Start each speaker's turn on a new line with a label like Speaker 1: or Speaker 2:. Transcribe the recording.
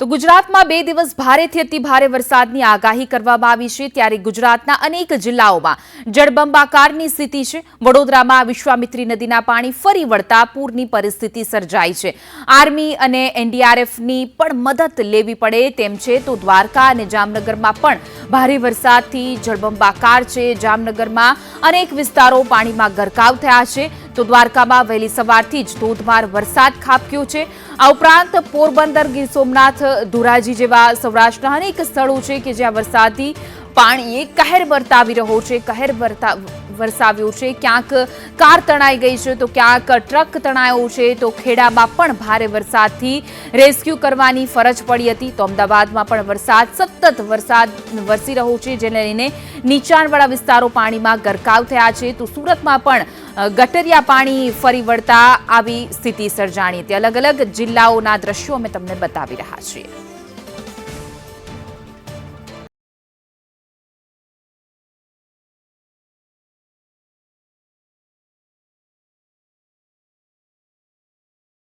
Speaker 1: તો ગુજરાતમાં બે દિવસ ભારેથી અતિ ભારે વરસાદની આગાહી કરવામાં આવી છે. ત્યારે ગુજરાતના અનેક જિલ્લાઓમાં જળબંબાકારની સ્થિતિ છે. વડોદરામાં વિશ્વામિત્રી નદીના પાણી ફરી વળતા પૂરની પરિસ્થિતિ સર્જાઈ છે. આર્મી અને એનડીઆરએફની પણ મદદ લેવી પડે તેમ છે. તો દ્વારકા અને જામનગરમાં પણ ભારે વરસાદથી જળબંબાકાર છે. જામનગરમાં અનેક વિસ્તારો પાણીમાં ગરકાવ થયા છે. તો દ્વારકામાં વહેલી સવારથી જ ધોધમાર વરસાદ ખાબક્યો છે. આ ઉપરાંત પોરબંદર ગીર સોમનાથ, ધોરાજી જેવા સૌરાષ્ટ્રના અનેક સ્થળો છે કે જ્યાં વરસાદી પાણીએ કહેર વર્તાવી રહ્યો છે, કહેર વર્તા, વરસાવ્યો છે. ક્યાંક કાર તણાઈ ગઈ છે, તો ક્યાંક ટ્રક તણાયો છે, તો ખેડામાં પણ ભારે વરસાદથી રેસ્ક્યુ કરવાની ફરજ પડી હતી. તો અમદાવાદમાં પણ વરસાદ, સતત વરસાદ વરસી રહ્યો છે, જેને લઈને નીચાણવાળા વિસ્તારો પાણીમાં ગરકાવ થયા છે. તો સુરતમાં પણ ગટરિયા પાણી ફરી વળતા આવી સ્થિતિ સર્જાણી હતી. અલગ અલગ જિલ્લાઓના દ્રશ્યો અમે તમને બતાવી રહ્યા છીએ.